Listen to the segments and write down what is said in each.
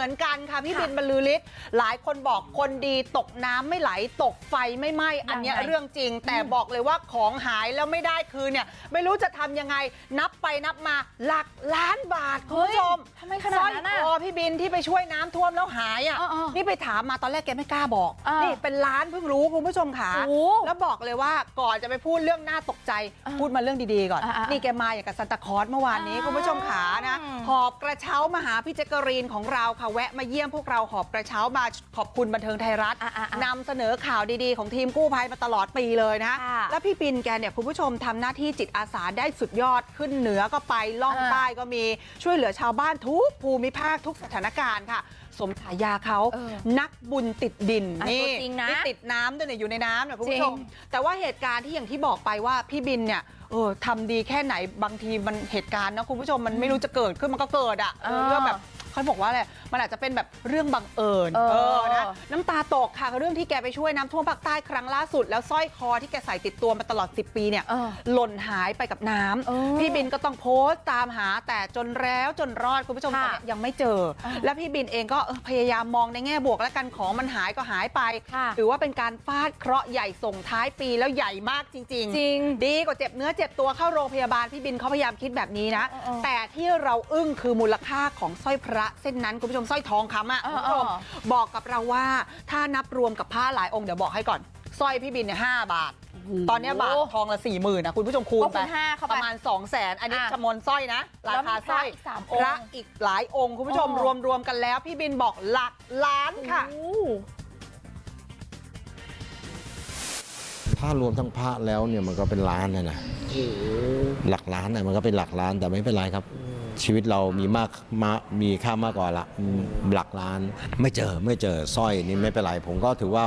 มือนกันค่ะพี่บินบรรลือฤทธิ์หลายคนบอกคนดีตกน้ำไม่ไหลตกไฟไม่ไหม้อันเนี้ยยังไงเรื่องจริงแต่บอกเลยว่าของหายแล้วไม่ได้คืนเนี่ยไม่รู้จะทำยังไงนับไปนับมาหลักล้านบาทคุณผู้ชมทำไมขนาดนั้นสร้น่ะอยคอพี่บินที่ไปช่วยน้ำท่วมแล้วหายอะ เออเออนี่ไปถามมาตอนแรกแกไม่กล้าบอกเออนี่เป็นล้านเพิ่งรู้คุณผู้ชมค่ะโอ้แล้วบอกเลยว่าก่อนจะไปพูดเรื่องน่าตกใจเออพูดมาเรื่องดีๆก่อน อะอะนี่แกมาอย่างกับซันตาคลอสเมื่อวานนี้อ่าคุณผู้ชมขานะอืมหอบกระเช้ามาหาพี่แจ๊กกะรีนของเราค่ะแวะมาเยี่ยมพวกเราหอบกระเช้ามาขอบคุณบันเทิงไทยรัฐอะอะอะนำเสนอข่าวดีๆ ของทีมกู้ภัยมาตลอดปีเลยนะ ค่ะ แล้วพี่ปินแกเนี่ยคุณผู้ชมทำหน้าที่จิตอาสาได้สุดยอดขึ้นเหนือก็ไปล่องอ่าใต้ก็มีช่วยเหลือชาวบ้านทุกภูมิภาคทุกสถานการณ์ค่ะสมฉายาเขาเออนักบุญติดดินอะนี่ตัวจริงนะนี่ติดน้ำด้วยเนี่ยอยู่ในน้ำเนี่ยคุณผู้ชมจริงแต่ว่าเหตุการณ์ที่อย่างที่บอกไปว่าพี่บินเนี่ยเออทำดีแค่ไหนบางทีมันเหตุการณ์นะคุณผู้ชมมันไม่รู้จะเกิดขึ้นมันก็เกิดอะเออเออเรื่องแบบ เขาบอกว่าอะไรมันอาจจะเป็นแบบเรื่องบังเอิญเออนะน้ำตาตกค่ะกับเรื่องที่แกไปช่วยน้ำท่วมภาคใต้ครั้งล่าสุดแล้วสร้อยคอที่แกใส่ติดตัวมาตลอด 10 ปีเนี่ยเออหล่นหายไปกับน้ำเออพี่บินก็ต้องโพสต์ตามหาแต่จนแล้วจนรอดคุณผู้ชมตอนค่ะเนี้ยยังไม่เจอเออแล้วพี่บินเองก็เออพยายามมองในแง่บวกแล้วกันของมันหายก็หายไปค่ะถือว่าเป็นการฟาดเคราะห์ใหญ่ส่งท้ายปีแล้วใหญ่มากจริงจริง ดีกว่าเจ็บเนื้อเจ็บตัวเข้าโรงพยาบาลพี่บินเขาพยายามคิดแบบนี้นะเออเออแต่ที่เราอึ้งคือมูลค่าของสร้อยพระเส้นนั้นคุณผู้ชมสร้อยทองคำอะเอคุอณผู้ชมเออบอกกับเราว่าถ้านับรวมกับผ้าหลายองค์เดี๋ยวบอกให้ก่อนสร้อยพี่บินเนี่ยห้าบาท ตอนเนี้ยบาททองละสี่หมื่นนะคุณผู้ชมคูณก็ไปคูณห้าเข้าไปประมาณ2องแสนอันนี้อะจำนวนสร้อยนะ ราคาสร้อยแล้วมีพระอีกสามพองค์ระอีกหลายองค์คุณผู้ชมอ๋อรวมรวมๆกันแล้ว พี่บินบอกหลักล้านค่ะโอ้ถ้ารวมทั้งพระแล้วเนี่ยมันก็เป็นล้านนะนะหลักล้านน่ะมันก็เป็นหลักล้านแต่ไม่เป็นไรครับ ชีวิตเรามีมากมามีค่ามากกว่าละอืมหลักล้าน ไม่เจอไม่เจอสร้อยนี่ไม่เป็นไรผมก็ถือว่า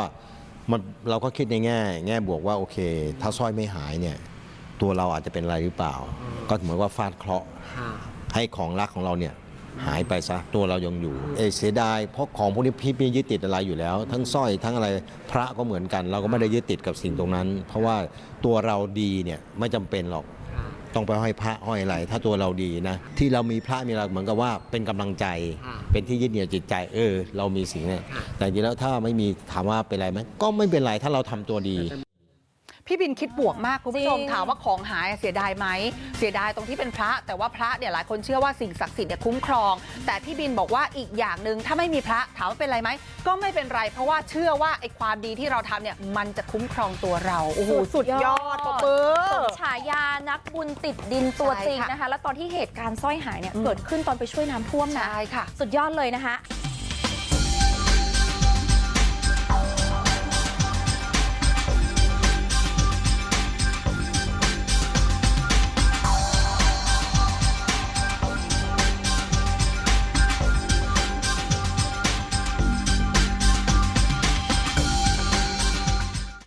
มันเราก็คิดในแง่ แง่บวกว่าโอเค ถ้าสร้อยไม่หายเนี่ย ตัวเราอาจจะเป็นอะไรหรือเปล่า ก็เหมือนว่าฟาดเคราะห์ให้ของรักของเราเนี่ยหายไปซะตัวเรายังอยู่เอยเสียดายเพราะของพวกนี้พี่ไม่ยึดติดอะไรอยู่แล้ว ทั้งสร้อยทั้งอะไรพระก็เหมือนกัน เราก็ไม่ได้ยึดติดกับสิ่งตรงนั้น เพราะว่าตัวเราดีเนี่ยไม่จำเป็นหรอก ต้องไปห้อยพระห้อยอะไรถ้าตัวเราดีนะ ที่เรามีพระมีอะไรเหมือนกับว่าเป็นกำลังใจ เป็นที่ยึดเหนี่ยวจิตใจเออ เรามีสิ่งเนี่ยแต่จริงๆแล้วถ้าไม่มีถามว่าเป็นไรไหมก็ไม่เป็นไรถ้าเราทำตัวดี พี่บินคิดบวกมากคุณผู้ชมจริงถามว่าของหายเสียดายไหมเสียดายตรงที่เป็นพระ แต่ว่าพระเนี่ยหลายคนเชื่อว่าสิ่งศักดิ์สิทธิ์เนี่ยคุ้มครอง แต่พี่บินบอกว่าอีกอย่างหนึ่งถ้าไม่มีพระถามว่าเป็นไรไหมก็ไม่เป็นไร เพราะว่าเชื่อว่าไอ้ความดีที่เราทำเนี่ยมันจะคุ้มครองตัวเราโอ้โหสุดยอดปรบมือสมฉายานักบุญติดดินตัวใช่จริงค่ะนะคะ แล้วตอนที่เหตุการณ์สร้อยหายเนี่ยอืมเกิดขึ้นตอนไปช่วยน้ำท่วมนะใช่ค่ะ สุดยอดเลยนะคะ